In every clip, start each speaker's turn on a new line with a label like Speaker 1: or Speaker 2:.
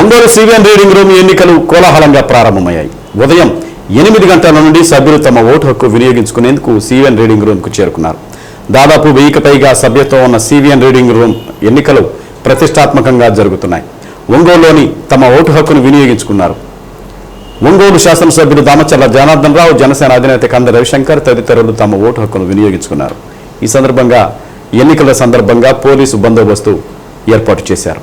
Speaker 1: Ongole CVN reading room ఎన్నికలు కోలాహలంగా ప్రారంభమయ్యాయి. ఉదయం ఎనిమిది గంటల నుండి సభ్యులు తమ ఓటు హక్కు వినియోగించుకునేందుకు సివిఎన్ రీడింగ్ రూమ్కు చేరుకున్నారు. దాదాపు వెయ్యికి పైగా సభ్యత్వం ఉన్న సివిఎన్ రీడింగ్ రూమ్ ఎన్నికలు ప్రతిష్టాత్మకంగా జరుగుతున్నాయి. ఒంగోలులోని తమ ఓటు హక్కును వినియోగించుకున్నారు. ఒంగోలు శాసనసభ్యులు దామచర్ల జనార్దన్ రావు జనసేన అధినేత కంద రవిశంకర్ తదితరులు తమ ఓటు హక్కును వినియోగించుకున్నారు. ఈ సందర్భంగా ఎన్నికల సందర్భంగా పోలీసు బందోబస్తు ఏర్పాటు చేశారు.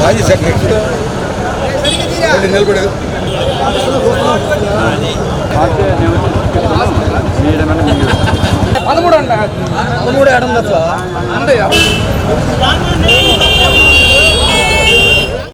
Speaker 2: మాజీ సెక్రటరీ నిలబడదు పదమూడు అంట పదమూడు ఏడు ఉండొచ్చు అంటే